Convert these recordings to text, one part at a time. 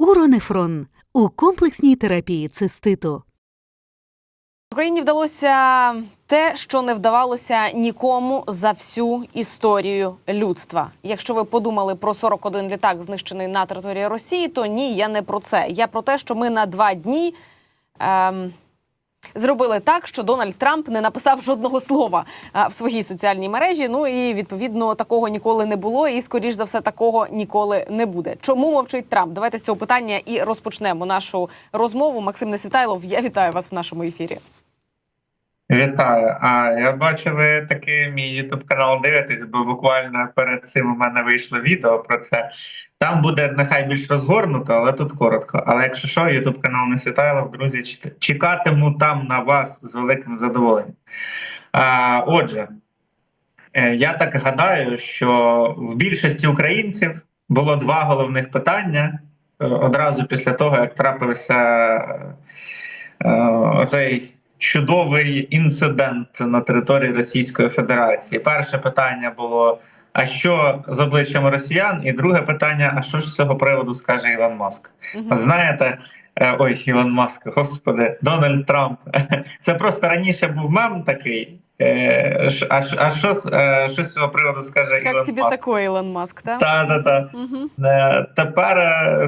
Уронефрон у комплексній терапії циститу. Україні вдалося те, що не вдавалося нікому за всю історію людства. Якщо ви подумали про 41 літак, знищений на території Росії, то ні, я не про це. Я про те, що ми на два дні. Ем... Зробили так, що Дональд Трамп не написав жодного слова а, в своїй соціальній мережі. Ну і відповідно такого ніколи не було, і скоріш за все такого ніколи не буде. Чому мовчить Трамп? Давайте з цього питання і розпочнемо нашу розмову. Максим Несвітайлов, я вітаю вас в нашому ефірі. Вітаю. А я бачу, ви таки мій ютуб канал дивитесь, бо буквально перед цим у мене вийшло відео про це. Там буде нехай більш розгорнуто, але тут коротко. Але якщо що, ютуб канал не Світайлов, друзі, чекатиму там на вас з великим задоволенням. А, отже, е, я так гадаю, що в більшості українців було два головних питання е, одразу після того, як трапився е, цей чудовий інцидент на території Російської Федерації. Перше питання було: а що з обличчям росіян? І друге питання: а що ж з цього приводу скаже Ілон Маск? Мгм. Знаєте, е, ой, Ілон Маск, господи, Дональд Трамп. Це просто раніше був мем такий. Е, А, а що, з- е, що з цього приводу скаже Як Ілон тобі Маск? такой, Ілон Маск, так? Та, та, та. Угу. Е, Тепер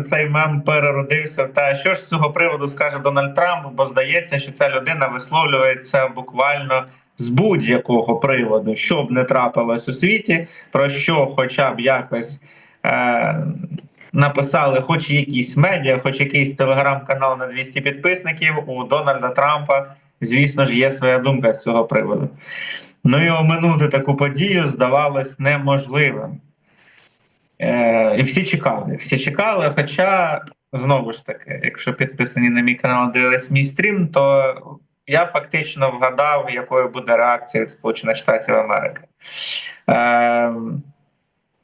цей мем переродився. Та що ж з цього приводу скаже Дональд Трамп? Бо здається, що ця людина висловлюється буквально з будь-якого приводу, що б не трапилось у світі, про що, хоча б якось. Е- Написали, хоч якісь медіа, хоч якийсь телеграм-канал на 200 підписників. У Дональда Трампа, звісно ж, є своя думка з цього приводу. Ну і оминути таку подію здавалось неможливим. Е, і всі чекали. Всі чекали. Хоча, знову ж таки, якщо підписані на мій канал, дивились мій стрім, то я фактично вгадав, якою буде реакція від Сполучених Штатів Америки. Е,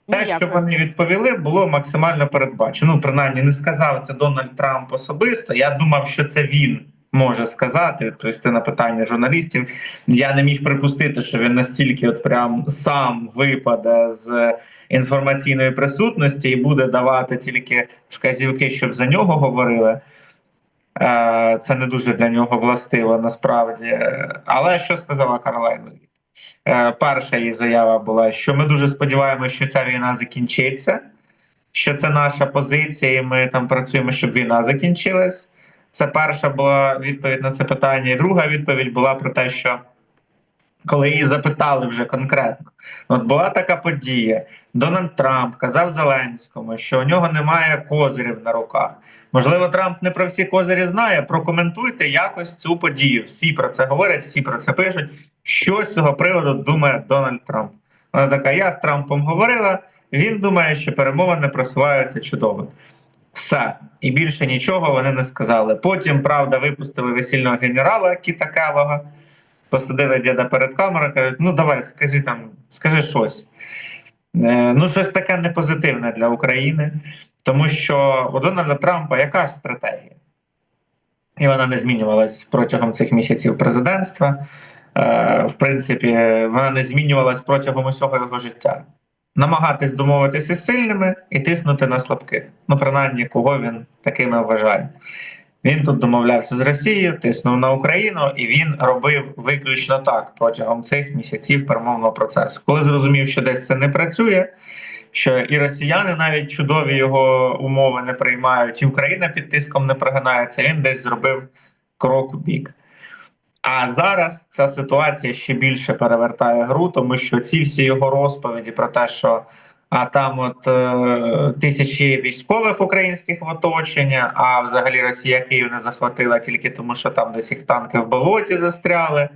те, що вони відповіли, було максимально передбачено. Ну, принаймні, не сказав це Дональд Трамп особисто. Я думав, що це він може сказати, відповісти на питання журналістів. Я не міг припустити, що він настільки, от прям сам випаде з інформаційної присутності і буде давати тільки вказівки, щоб за нього говорили. Е, Це не дуже для нього властиво насправді. Але що сказала Каролайн Левіт? Е, Перша її заява була, що ми дуже сподіваємося, що ця війна закінчиться, що це наша позиція, і ми там працюємо, щоб війна закінчилась. Це перша була відповідь на це питання. І друга відповідь була про те, що коли її запитали вже конкретно, от була така подія. Дональд Трамп казав Зеленському, що у нього немає козирів на руках. Можливо, Трамп не про всі козирі знає. Прокоментуйте якось цю подію. Всі про це говорять, всі про це пишуть. Що з цього приводу думає Дональд Трамп? Вона така: я з Трампом говорила. Він думає, що перемовини просуваються чудово. Все і більше нічого вони не сказали. Потім, правда, випустили весільного генерала Кіта Келога, посадили діда перед камерою, кажуть: ну давай, скажи там, скажи щось. Е, Ну, щось таке непозитивне для України, тому що у Дональда Трампа яка ж стратегія? І вона не змінювалась протягом цих місяців президентства. Е, В принципі, вона не змінювалась протягом усього його життя. Намагатись домовитися сильними і тиснути на слабких. Ну, принаймні, кого він такими вважає. Він тут домовлявся з Росією, тиснув на Україну, і він робив виключно так протягом цих місяців перемовного процесу. Коли зрозумів, що десь це не працює, що і росіяни навіть чудові його умови не приймають, і Україна під тиском не прогинається, він десь зробив крок у бік. А зараз ця ситуація ще більше перевертає гру, тому що ці всі його розповіді про те, що а там от е, тисячі військових українських в оточенні, а взагалі Росія Київ не захватила тільки тому, що там десь їх танки в болоті застряли.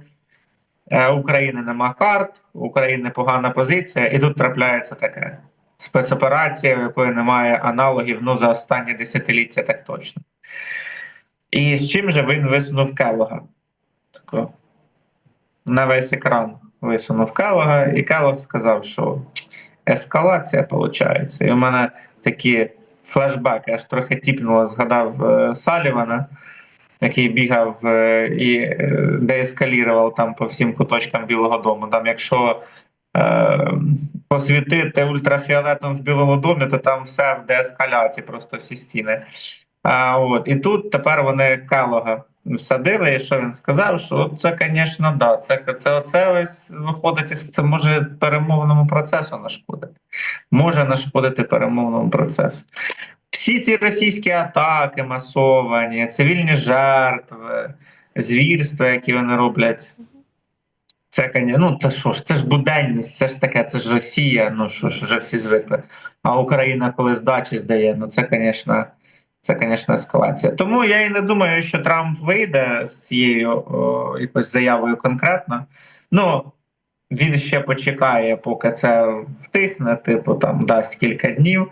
Е, України нема карт, України погана позиція, і тут трапляється таке спецоперація, в якої немає аналогів ну за останні десятиліття, так точно. І з чим же він висунув Келога? Тако, на весь екран висунув Келога, і Келог сказав, що ескалація виходить. І у мене такі флешбеки, аж трохи тіпнуло, згадав е, Салівана, який бігав е, і е, деескалірував там по всім куточкам Білого Дому. Там, якщо е, посвітити ультрафіолетом в Білому домі, то там все в деескаляті, просто всі стіни. А, от. І тут тепер вони Келога всадили, і що він сказав, що це, звісно, да, це, це, оце ось виходить, це може перемовному процесу нашкодити. Може нашкодити перемовному процесу. Всі ці російські атаки масовані, цивільні жертви, звірства, які вони роблять. Це ну та що ж, це ж буденність, це ж таке, це ж Росія. Ну що ж, вже всі звикли. А Україна, коли здачі здає, ну це, звісно, це, звісно, ескалація. Тому я і не думаю, що Трамп вийде з цією якось заявою конкретно. Ну він ще почекає, поки це втихне, типу там дасть кілька днів,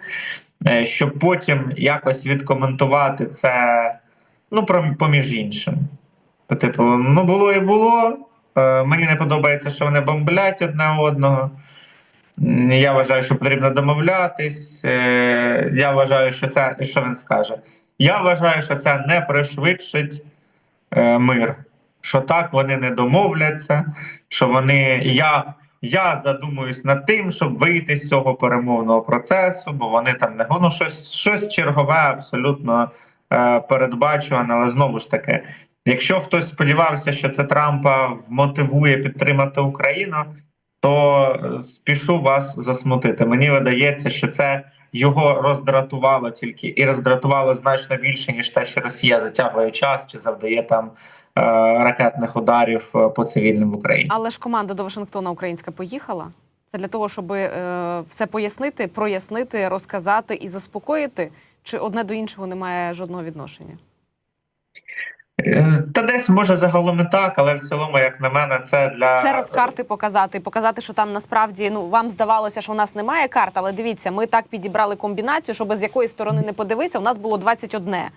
е, щоб потім якось відкоментувати це, ну, поміж іншим. Типу, ну було і було. Е, Мені не подобається, що вони бомблять одне одного. Я вважаю, що потрібно домовлятись. Е, Я вважаю, що це що він скаже. Я вважаю, що це не пришвидшить е, мир. Що так вони не домовляться, що вони. Я, я задумуюсь над тим, щоб вийти з цього перемовного процесу, бо вони там не ну, щось, щось чергове, абсолютно е, передбачуване, але знову ж таки. Якщо хтось сподівався, що це Трампа вмотивує підтримати Україну, то е, спішу вас засмутити. Мені видається, що це його роздратувало тільки і роздратувало значно більше, ніж те, що Росія затягує час чи завдає там е, ракетних ударів е, по цивільним в Україні. Але ж команда до Вашингтона українська поїхала. Це для того, щоб е, все пояснити, прояснити, розказати і заспокоїти. Чи одне до іншого не має жодного відношення? Е, Та десь може загалом і так, але в цілому, як на мене, це для Ще раз карти показати, показати, що там насправді ну вам здавалося, що у нас немає карт, але дивіться, ми так підібрали комбінацію, щоб з якої сторони не подивися, у нас було 21. Е,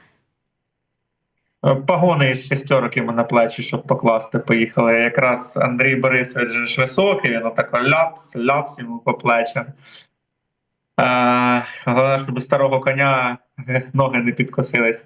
Погони із шестерок йому на плечі, щоб покласти, поїхали. Якраз Андрій Борисович ж високий, він отако ляпс, ляпс йому по плечам. Е, головне, щоб старого коня ноги не підкосились.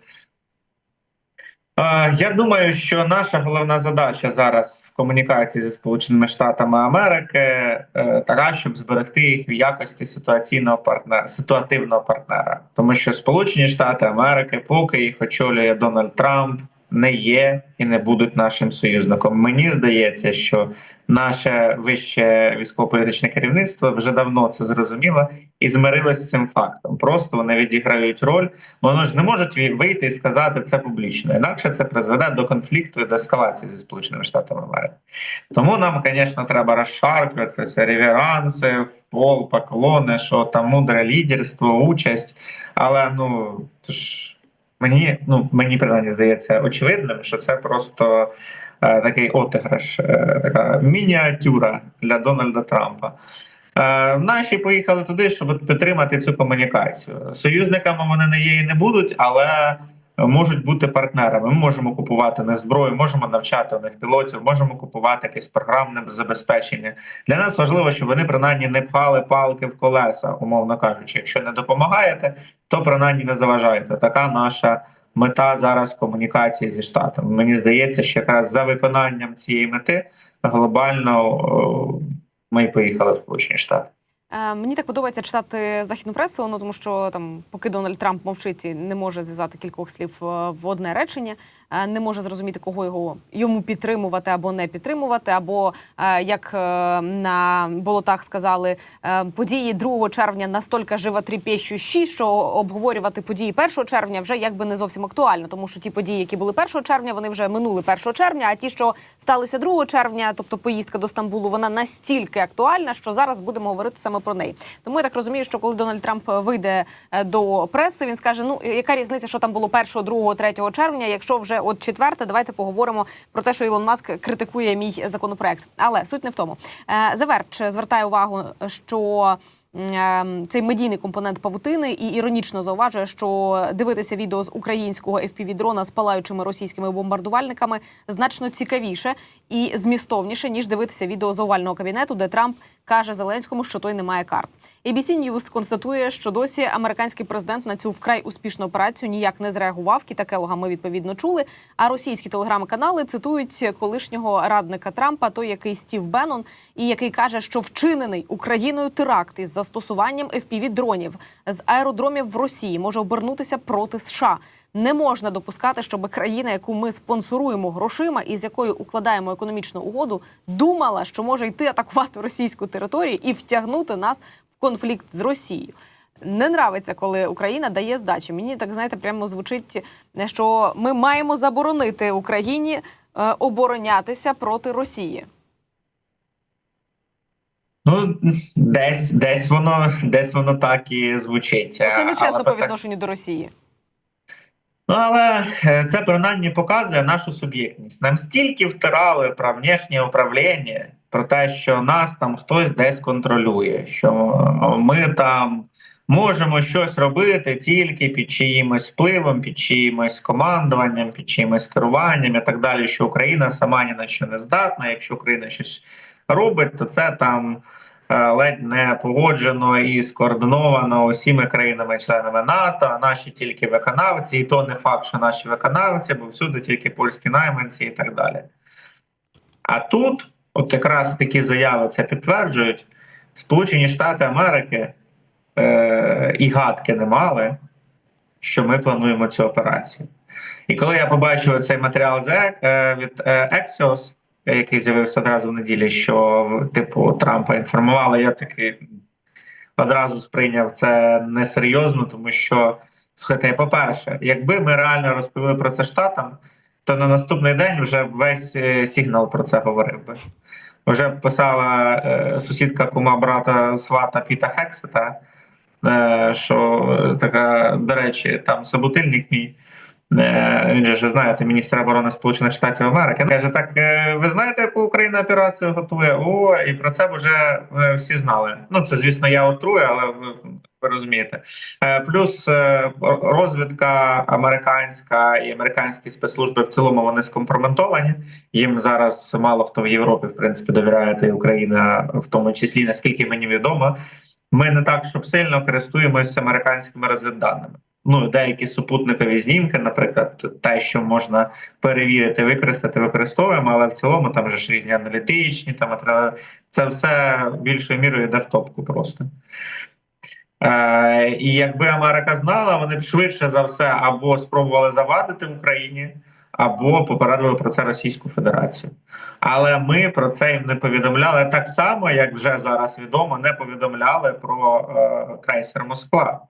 Я думаю, що наша головна задача зараз в комунікації зі Сполученими Штатами Америки е, така, щоб зберегти їх в якості ситуаційного партнера, ситуативного партнера. Тому що Сполучені Штати Америки, поки їх очолює Дональд Трамп, не є і не будуть нашим союзником. Мені здається, що наше вище військово-політичне керівництво вже давно це зрозуміло і змирилось з цим фактом. Просто вони відіграють роль. Вони ж не можуть вийти і сказати це публічно. Інакше це призведе до конфлікту і до ескалації зі Сполученими Штатами Америки. Тому нам, звісно, треба розшаркуватися, реверанси, пол, поклони, що там мудре лідерство, участь. Але ну це ж мені, ну мені принаймні здається очевидним, що це просто е, такий отиграш, е, така мініатюра для Дональда Трампа. Е, наші поїхали туди, щоб підтримати цю комунікацію. Союзниками вони не є і не будуть, але можуть бути партнерами. Ми можемо купувати них зброю, можемо навчати у них пілотів, можемо купувати якесь програмне забезпечення. Для нас важливо, щоб вони принаймні не пхали палки в колеса, умовно кажучи. Якщо не допомагаєте, то принаймні не заважайте. Така наша мета зараз комунікації зі штатами. Мені здається, що якраз за виконанням цієї мети глобально ми поїхали в Сполучені Штати. Е, мені так подобається читати західну пресу, ну тому що там, поки Дональд Трамп мовчить і не може зв'язати кількох слів е, в одне речення, не може зрозуміти, кого його йому підтримувати або не підтримувати. Або е, як е, на болотах сказали, е, події 2 червня настільки животріпещущі, що обговорювати події 1 червня вже якби не зовсім актуально, тому що ті події, які були 1 червня, вони вже минули 1 червня. А ті, що сталися 2 червня, тобто поїздка до Стамбулу, вона настільки актуальна, що зараз будемо говорити саме про неї. Тому я так розумію, що коли Дональд Трамп вийде е, до преси, він скаже: ну яка різниця, що там було 1, 2, 3 червня, якщо вже от четверте, давайте поговоримо про те, що Ілон Маск критикує мій законопроект. Але суть не в тому. Е, Заверч звертає увагу, що ем, цей медійний компонент павутини і іронічно зауважує, що дивитися відео з українського FPV-дрона з палаючими російськими бомбардувальниками значно цікавіше і змістовніше ніж дивитися відео з овального кабінету, де Трамп каже Зеленському, що той не має карт. ABC News констатує, що досі американський президент на цю вкрай успішну операцію ніяк не зреагував. Кіта Келога ми відповідно чули. А російські телеграм-канали цитують колишнього радника Трампа, той який Стів Беннон, і який каже, що вчинений Україною теракт із застосуванням fpv дронів з аеродромів в Росії може обернутися проти США. Не можна допускати, щоб країна, яку ми спонсоруємо грошима і з якою укладаємо економічну угоду, думала, що може йти атакувати російську територію і втягнути нас в конфлікт з Росією. Не нравиться, коли Україна дає здачі. Мені так знаєте, прямо звучить, що ми маємо заборонити Україні е, оборонятися проти Росії. Ну, десь, десь воно, десь воно так і звучить. Це не чесно Але по так- відношенню до Росії. Ну, але е, це принаймні показує нашу суб'єктність. Нам стільки втирали про внешнє управління, про те, що нас там хтось десь контролює, що ми там можемо щось робити тільки під чиїмось впливом, під чиїмось командуванням, під чиїмось керуванням і так далі. Що Україна сама ні на що не здатна. Якщо Україна щось робить, то це там. Е, Ледь не погоджено і скоординовано усіма країнами-членами НАТО, а наші тільки виконавці, і то не факт, що наші виконавці, бо всюди тільки польські найманці і так далі. А тут, от якраз такі заяви це підтверджують, Сполучені Штати Америки е, і гадки не мали, що ми плануємо цю операцію. І коли я побачив цей матеріал е, від е, Axios, який з'явився одразу в неділі, що типу Трампа інформували, я таки одразу сприйняв це несерйозно, тому що слухайте, по-перше, якби ми реально розповіли про це штатам, то на наступний день вже весь е, сигнал про це говорив би. Вже писала е, сусідка кума брата свата Піта Хексета, е, що е, така, до речі, там собутильник мій. Е, Він же ж ви знаєте, міністр оборони Сполучених Штатів Америки. Він каже: так е, ви знаєте, яку Україна операцію готує? О, і про це вже е, всі знали. Ну це звісно, я отрую, але ви, розумієте. Плюс розвідка американська і американські спецслужби в цілому вони скомпрометовані. Їм зараз мало хто в Європі, в принципі, довіряє та Україна, в тому числі, наскільки мені відомо. Ми не так, щоб сильно користуємося американськими розвідданими. Ну, деякі супутникові знімки, наприклад, те, що можна перевірити, використати, використовуємо, але в цілому там же ж різні аналітичні, там це все більшою мірою йде в топку просто. Е, і якби Америка знала, вони б швидше за все або спробували завадити Україні, або попередили про це Російську Федерацію. Але ми про це їм не повідомляли так само, як вже зараз відомо, не повідомляли про е, крейсер Москва.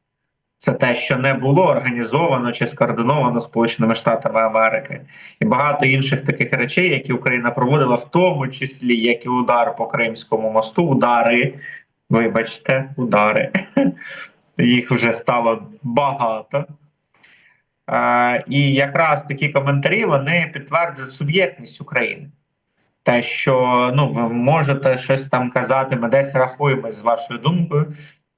Це те, що не було організовано чи скоординовано Сполученими Штатами Америки, і багато інших таких речей, які Україна проводила, в тому числі як і удар по Кримському мосту, удари, вибачте, удари. Їх вже стало багато. Е, і якраз такі коментарі вони підтверджують суб'єктність України. Те, що ну, ви можете щось там казати, ми десь рахуємось з вашою думкою,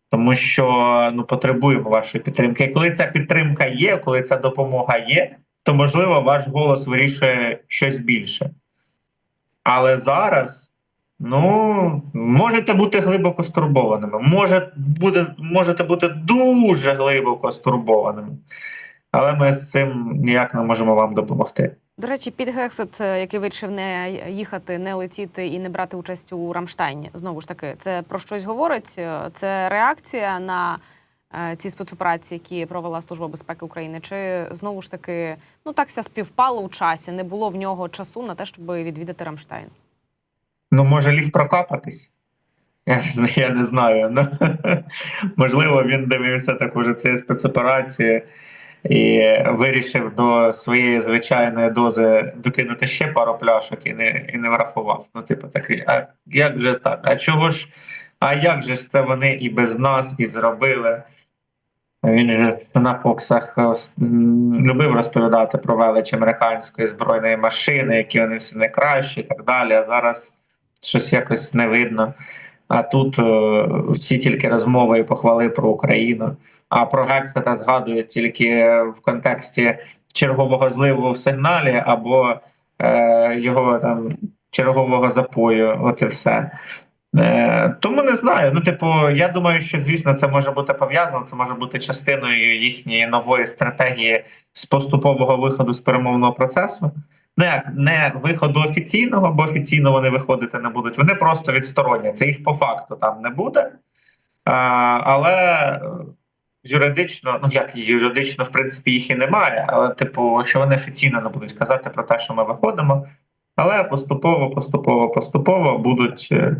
тому що ну, потребуємо вашої підтримки. І коли ця підтримка є, коли ця допомога є, то можливо ваш голос вирішує щось більше. Але зараз ну, можете бути глибоко стурбованими, може, буде, можете бути дуже глибоко стурбованими. Але ми з цим ніяк не можемо вам допомогти. До речі, Піт Гексет, е, який вирішив не їхати, не летіти і не брати участь у Рамштайні, знову ж таки, це про щось говорить. Е, Це реакція на е, ці спецоперації, які провела Служба безпеки України. Чи знову ж таки, ну так ся співпало у часі, не було в нього часу на те, щоб відвідати Рамштайн? Ну, може, ліг прокапатись. Я не знаю. Ну, можливо, він дивився таку ж ці спецоперації і вирішив до своєї звичайної дози докинути ще пару пляшок і не, і не врахував. Ну, типу, такий, а як же так? А чого ж? А як же ж це вони і без нас і зробили? Він же на Фоксах любив розповідати про велич американської збройної машини, які вони всі найкращі і так далі. А зараз щось якось не видно. А тут е, всі тільки розмови і похвали про Україну. А про Гексета згадують тільки в контексті чергового зливу в сигналі або е, його там чергового запою. От і все. Е, тому не знаю. Ну, типу, я думаю, що звісно це може бути пов'язано. Це може бути частиною їхньої нової стратегії з поступового виходу з перемовного процесу. Не, не виходу офіційного, бо офіційно вони виходити не будуть. Вони просто відстороняться. Їх по факту там не буде. А, але е, юридично, ну як юридично, в принципі, їх і немає. Але, типу, що вони офіційно не будуть казати про те, що ми виходимо. Але поступово, поступово, поступово будуть е,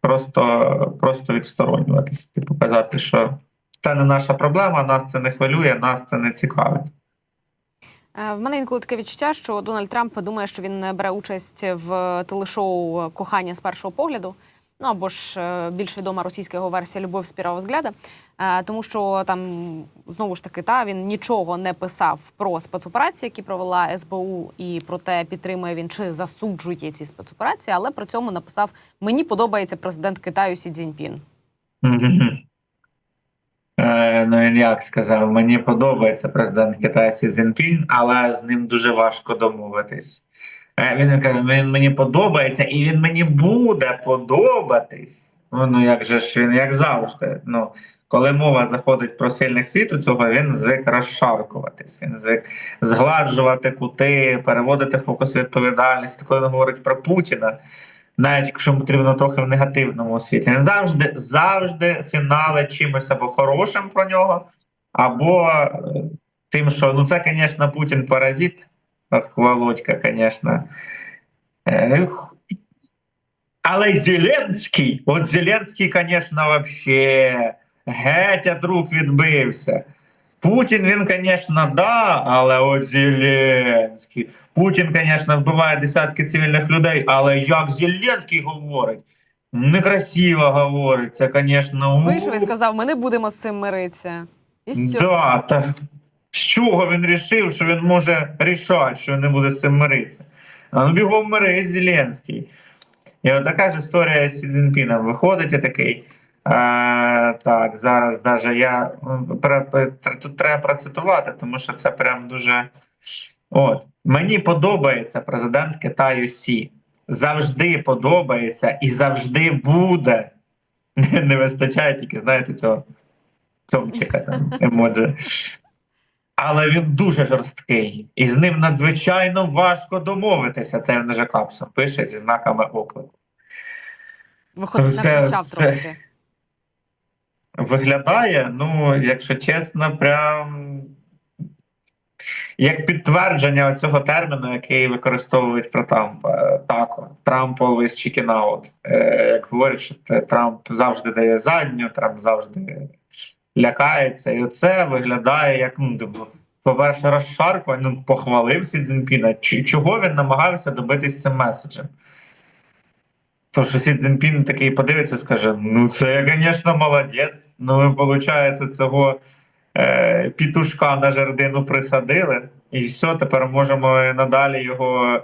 просто, просто відсторонюватися. Типу, казати, що це не наша проблема, нас це не хвилює, нас це не цікавить. Е, В мене інколи таке відчуття, що Дональд Трамп думає, що він бере участь в телешоу Кохання з першого погляду. Ну або ж е, більш відома російська його версія Любов з першого взгляда. Е, Тому що там знову ж таки та він нічого не писав про спецоперації, які провела СБУ, і про те, підтримує він чи засуджує ці спецоперації, але при цьому написав: Мені подобається президент Китаю Сі Цзіньпін. Е, Ну, він як сказав, мені подобається президент Китаю Сі Цзіньпін, але з ним дуже важко домовитись. Е, Він каже, він мені подобається, і він мені буде подобатись. Ну, ну як же ж він, як завжди. Ну, коли мова заходить про сильних світу, цього він звик розшаркуватись. Він звик згладжувати кути, переводити фокус відповідальності. Коли він говорить про Путіна, навіть якщо потрібно трохи в негативному світлі. Він завжди, завжди фінали чимось або хорошим про нього, або е, тим, що ну це, звісно, Путін паразит. Ах, Володька, звісно. Але Зеленський, от Зеленський, звісно, вообще геть від рук відбився. Путін, він, звісно, да, але от Зеленський. Путін, звісно, вбиває десятки цивільних людей, але як Зеленський говорить, некрасиво говорить, це, звісно, Вийшов і сказав: Ми не будемо з цим миритися. І все. Да, та з чого він рішив, що він може рішати, що він не буде з цим миритися? А ну бігом мирись Зеленський. І от така ж історія з Сі Цзіньпіном виходить і такий. А, так, зараз даже я тут треба процитувати, тому що це прям дуже. От. Мені подобається президент Китаю Сі. Завжди подобається і завжди буде. Не вистачає тільки, знаєте, цього цьомчика там емоджі. Але він дуже жорсткий, і з ним надзвичайно важко домовитися. Це він вже капсом пише зі знаками оклику. Виходить, накричав трохи. Виглядає, ну, якщо чесно, прям як підтвердження цього терміну, який використовують про Трампа. Так, Трамп always chicken out. Е, Як говорять, що Трамп завжди дає задню, Трамп завжди лякається. І оце виглядає як ну, типу, по-перше, розшарпання, ну, похвалив Сі Цзіньпіна. Чого він намагався добитись цим меседжем? То, що Сі Цзіньпін такий подивиться скаже: ну, це я, звісно, молодець. Ну, ви, виходить, цього е, пітушка на жердину присадили, і все, тепер можемо надалі його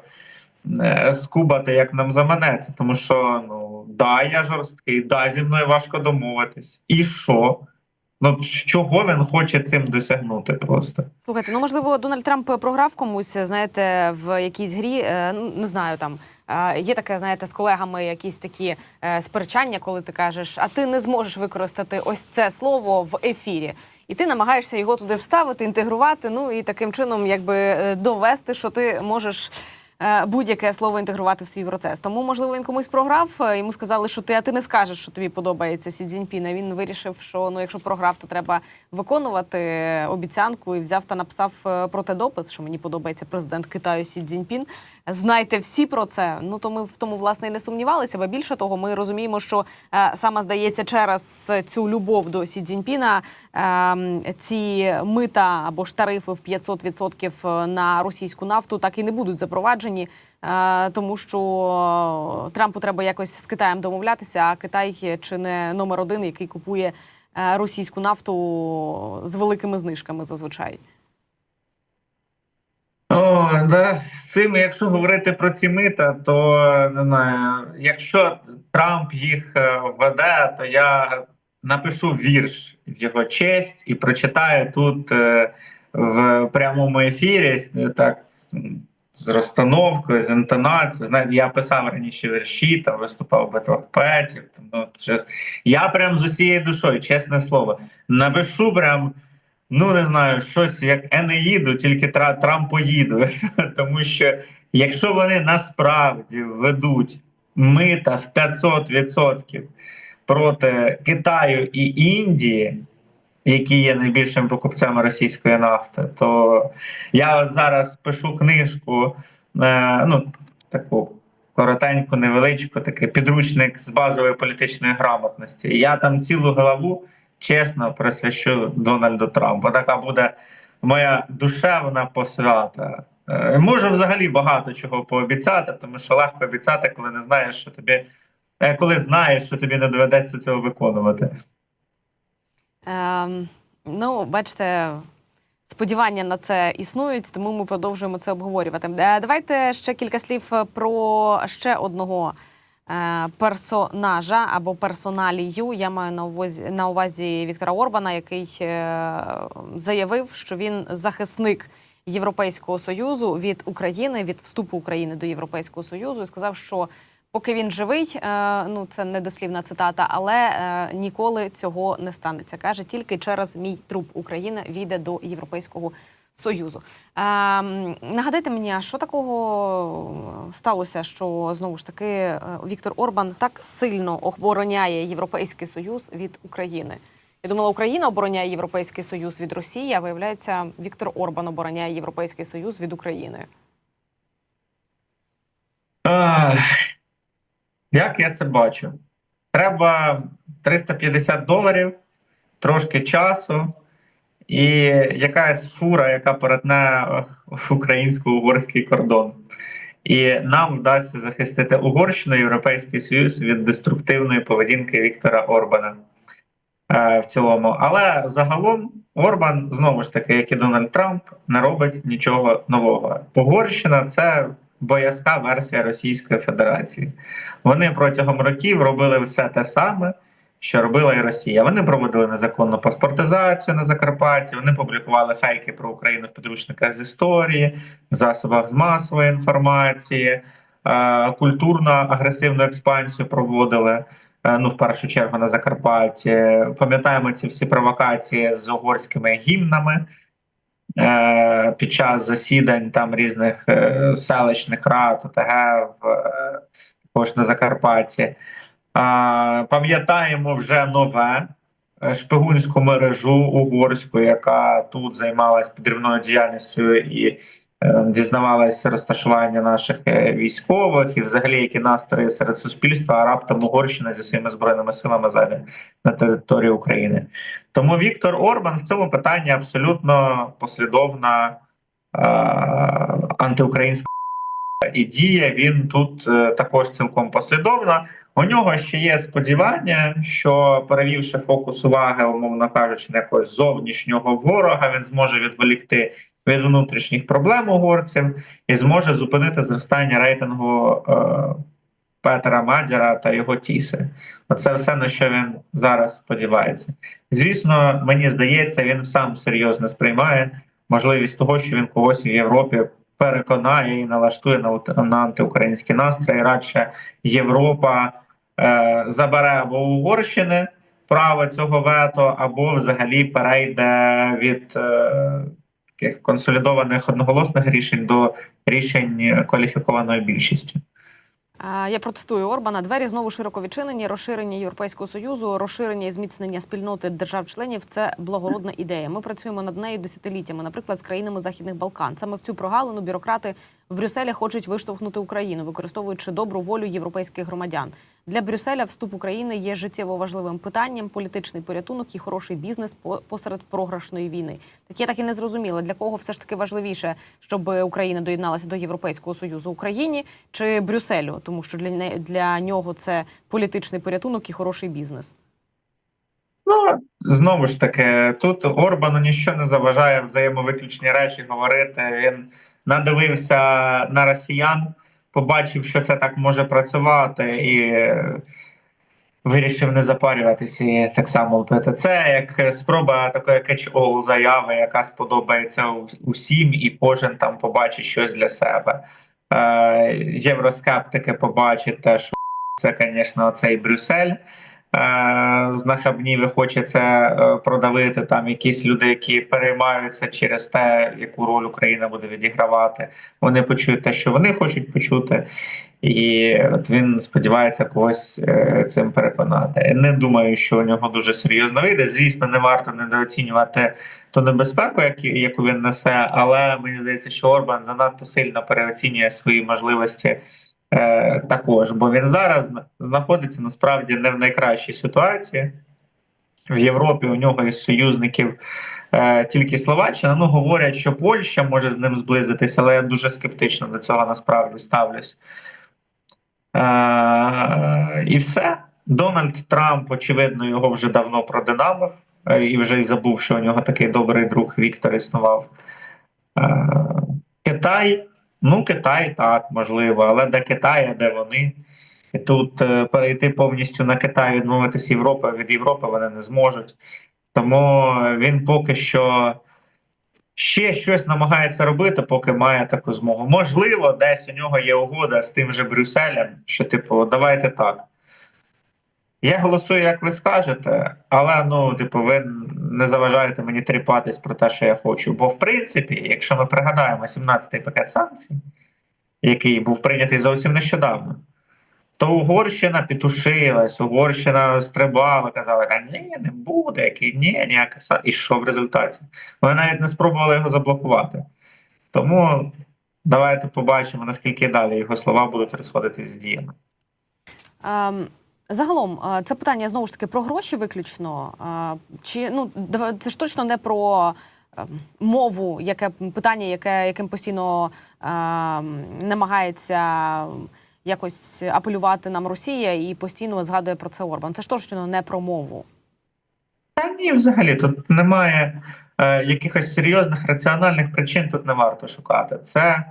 е, скубати, як нам заманеться. Тому що, ну, да, я жорсткий, да, зі мною важко домовитись. І що? Ну, чого він хоче цим досягнути просто? Слухайте, ну можливо, Дональд Трамп програв комусь, знаєте, в якійсь грі. е, ну, Не знаю, там е, є таке, знаєте, з колегами якісь такі е, сперечання, коли ти кажеш, а ти не зможеш використати ось це слово в ефірі. І ти намагаєшся його туди вставити, інтегрувати. Ну і таким чином, якби довести, що ти можеш. Е, Будь-яке слово інтегрувати в свій процес. Тому, можливо, він комусь програв. е, Йому сказали, що ти, а ти не скажеш, що тобі подобається Сі Цзіньпін. А Він вирішив, що ну, якщо програв, то треба виконувати обіцянку і взяв та написав е, протидопис, що мені подобається президент Китаю Сі Цзіньпін. Знайте всі про це. Ну то ми в тому власне і не сумнівалися. Бо більше того, ми розуміємо, що саме здається, через цю любов до Сі Цзіньпіна е, ці мита або ж тарифи в 500% на російську нафту так і не будуть запроваджені. Е, Тому що Трампу треба якось з Китаєм домовлятися, а Китай чи не номер один, який купує е, російську нафту з великими знижками зазвичай. О, Да, з цим, якщо говорити про ці мита, то не знаю, якщо Трамп їх е, введе, то я напишу вірш в його честь і прочитаю тут в прямому ефірі так з розстановкою, з інтонацією. Знаєте, я писав раніше вірші, там виступав поетів. Тому щось- я прям з усією душою, чесне слово, напишу прям. Ну, не знаю, щось як Енеїду, тільки тра- Трампоїду. Тому що якщо вони насправді ведуть мита в 500% проти Китаю і Індії, які є найбільшими покупцями російської нафти, то я зараз пишу книжку, е, ну, таку коротеньку, невеличку, такий підручник з базової політичної грамотності. Я там цілу главу чесно присвящу Дональду Трампу. Така буде моя душевна посвята. Е, Можу взагалі багато чого пообіцяти, тому що легко обіцяти, коли не знаєш, що тобі, е, коли знаєш, що тобі не доведеться цього виконувати. Ем, ну, бачите, сподівання на це існують, тому ми продовжуємо це обговорювати. Е, Давайте ще кілька слів про ще одного е, персонажа або персоналію. Я маю на увазі на увазі Віктора Орбана, який е, заявив, що він захисник. Європейського союзу від України від вступу України до Європейського союзу і сказав, що поки він живий, е, ну це не дослівна цитата, але е, ніколи цього не станеться. каже тільки через мій труп Україна війде до Європейського союзу. Е, нагадайте мені, що такого сталося, що знову ж таки е, Віктор Орбан так сильно обороняє Європейський Союз від України? Я думала, Україна обороняє Європейський Союз від Росії, а виявляється, Віктор Орбан обороняє Європейський Союз від України. Як я це бачу? Треба 350 доларів, трошки часу і якась фура, яка перетне українсько-угорський кордон. І нам вдасться захистити Угорщину, Європейський Союз від деструктивної поведінки Віктора Орбана е, в цілому. Але загалом Орбан, знову ж таки, як і Дональд Трамп, не робить нічого нового. Угорщина це боязка версія Російської Федерації. Вони протягом років робили все те саме, що робила і Росія. Вони проводили незаконну паспортизацію на Закарпатті, вони публікували фейки про Україну в підручниках з історії, засобах з масової інформації, е, культурно агресивну експансію проводили. е, Ну, в першу чергу на Закарпатті. Пам'ятаємо ці всі провокації з угорськими гімнами під час засідань там різних е, селищних рад, ОТГ в е, також на Закарпатті. Пам'ятаємо вже нове е, шпигунську мережу угорську, яка тут займалась підривною діяльністю і е, дізнавалася розташування наших е, військових, і взагалі які настрої серед суспільства, а раптом Угорщина зі своїми збройними силами зайде на територію України. Тому Віктор Орбан в цьому питанні абсолютно послідовна е, антиукраїнська і діє він тут е, також цілком послідовно. У нього ще є сподівання, що перевівши фокус уваги, умовно кажучи, на якогось зовнішнього ворога, він зможе відволікти від внутрішніх проблем угорців і зможе зупинити зростання рейтингу е, Петера Мадяра та його тіси. Оце все на що він зараз сподівається. Звісно, мені здається, він сам серйозно сприймає можливість того, що він когось в Європі переконає і налаштує на, на антиукраїнські настрої. Радше Європа е, забере або Угорщини право цього вето, або взагалі перейде від е, таких консолідованих одноголосних рішень до рішень кваліфікованої більшістю. Я протестую Орбана. Двері знову широко відчинені. Розширення Європейського союзу, розширення і зміцнення спільноти держав-членів це благородна ідея. Ми працюємо над нею десятиліттями, наприклад, з країнами західних Балкан. Саме в цю прогалину бюрократи в Брюсселі хочуть виштовхнути Україну, використовуючи добру волю європейських громадян. Для Брюсселя вступ України є життєво важливим питанням, політичний порятунок і хороший бізнес посеред програшної війни. Так я так і не зрозуміла, для кого все ж таки важливіше, щоб Україна доєдналася до Європейського союзу Україні чи Брюсселю, тому що для не- для нього це політичний порятунок і хороший бізнес. Ну знову ж таки, тут Орбану ніщо не заважає взаємовиключні речі говорити. Він надивився на росіян, побачив, що це так може працювати, і вирішив не запарюватися і так само лепити. Це як спроба такої catch-all заяви, яка сподобається усім, і кожен там побачить щось для себе. Е, євроскептики побачать те, що це, звісно, цей Брюссель. Е, знахабнів і хоче це е, продавити. Там якісь люди, які переймаються через те, яку роль Україна буде відігравати. Вони почують те, що вони хочуть почути, і от він сподівається когось е, цим переконати. Не думаю, що у нього дуже серйозно вийде. Звісно, не варто недооцінювати ту небезпеку, яку він несе, але мені здається, що Орбан занадто сильно переоцінює свої можливості. Е, також, бо він зараз знаходиться насправді не в найкращій ситуації. В Європі у нього із союзників е, тільки Словаччина. Ну, говорять, що Польща може з ним зблизитися, але я дуже скептично до цього насправді ставлюсь. Е, і все. Дональд Трамп, очевидно, його вже давно продинамив е, і вже й забув, що у нього такий добрий друг Віктор існував. Е, Китай. Ну, Китай так, можливо, але де Китай, а де вони? І тут е, перейти повністю на Китай, відмовитися Європи від Європи вони не зможуть. Тому він поки що ще щось намагається робити, поки має таку змогу. Можливо, десь у нього є угода з тим же Брюсселем, що, типу, давайте так. Я голосую, як ви скажете, але ну, типу, ви не заважаєте мені тріпатись про те, що я хочу. Бо, в принципі, якщо ми пригадаємо 17-й пакет санкцій, який був прийнятий зовсім нещодавно, то Угорщина петушилась, Угорщина стрибала, казала, а ні, не буде, який ні, ніяких сан-». І що в результаті? Вони навіть не спробували його заблокувати. Тому давайте побачимо, наскільки далі його слова будуть розходитись з діями. Ем, Загалом, е, це питання знову ж таки про гроші виключно. Е, Чи ну це ж точно не про мову, яке питання, яке яким постійно ем, намагається якось апелювати нам Росія і постійно згадує про це Орбан. Це ж точно не про мову. Та ні, взагалі тут немає е, якихось серйозних раціональних причин, тут не варто шукати. Це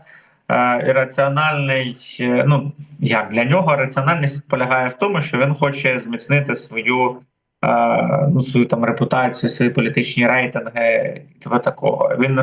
е, ірраціональний, е, ну як для нього раціональність полягає в тому, що він хоче зміцнити свою, е, ну, свою там репутацію, свої політичні рейтинги і того такого. Він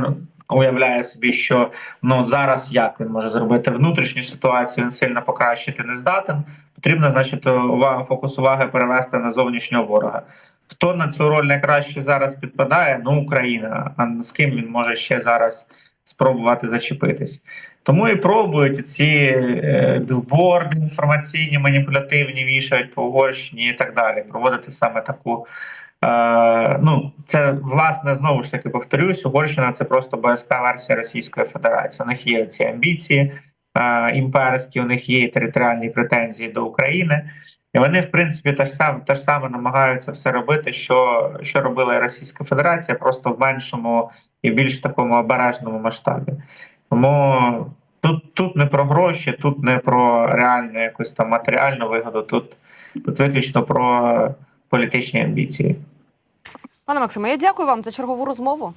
уявляє собі, що ну зараз як він може зробити внутрішню ситуацію, він сильно покращити не здатен. Потрібно, значить, увагу, фокус уваги перевести на зовнішнього ворога. Хто на цю роль найкраще зараз підпадає? Ну, Україна. А з ким він може ще зараз спробувати зачепитись? Тому і пробують ці е, білборди інформаційні, маніпулятивні, вішають по Угорщині і так далі. Проводити саме таку. Е, ну, це власне знову ж таки повторюсь, Угорщина це просто боязка версія Російської Федерації. У них є ці амбіції е, імперські, у них є територіальні претензії до України. І вони, в принципі, те ж саме те ж саме намагаються все робити, що, що робила Російська Федерація, просто в меншому і більш такому обережному масштабі. Тому тут, тут не про гроші, тут не про реальну якусь там матеріальну вигоду, тут, тут виключно про політичні амбіції. Пане Максиме, я дякую вам за чергову розмову.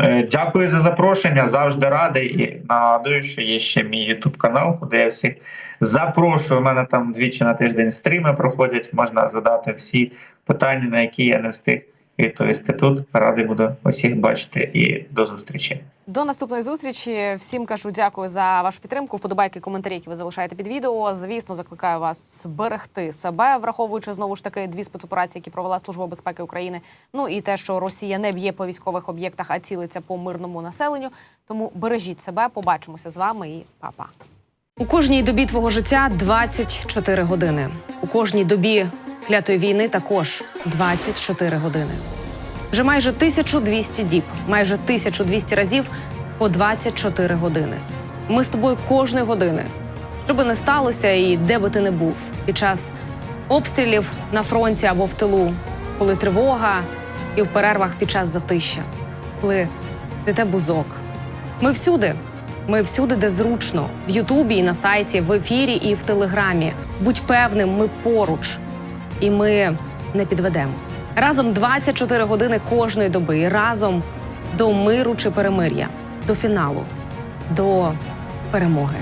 Е, Дякую за запрошення. Завжди радий. І нагадую, що є ще мій YouTube канал, куди я всіх запрошую. У мене там двічі на тиждень стріми проходять. Можна задати всі питання, на які я не встиг відповісти тут. Радий буду усіх бачити і до зустрічі. До наступної зустрічі. Всім кажу дякую за вашу підтримку. Вподобайки, коментарі, які ви залишаєте під відео. Звісно, закликаю вас берегти себе, враховуючи знову ж таки дві спецоперації, які провела Служба безпеки України. Ну і те, що Росія не б'є по військових об'єктах, а цілиться по мирному населенню. Тому бережіть себе. Побачимося з вами і па-па. У кожній добі твого життя 24 години. У кожній добі клятої війни також 24 години. Вже майже 1200 діб, майже 1200 разів по 24 години. Ми з тобою кожної години. Що би не сталося, і де би ти не був під час обстрілів на фронті або в тилу, коли тривога і в перервах під час затища, коли цвіте бузок. Ми всюди. Ми всюди, де зручно, в Ютубі, і на сайті, в ефірі і в Телеграмі. Будь певним, ми поруч, і ми не підведемо. Разом 24 години кожної доби, і разом до миру чи перемир'я, до фіналу. до перемоги.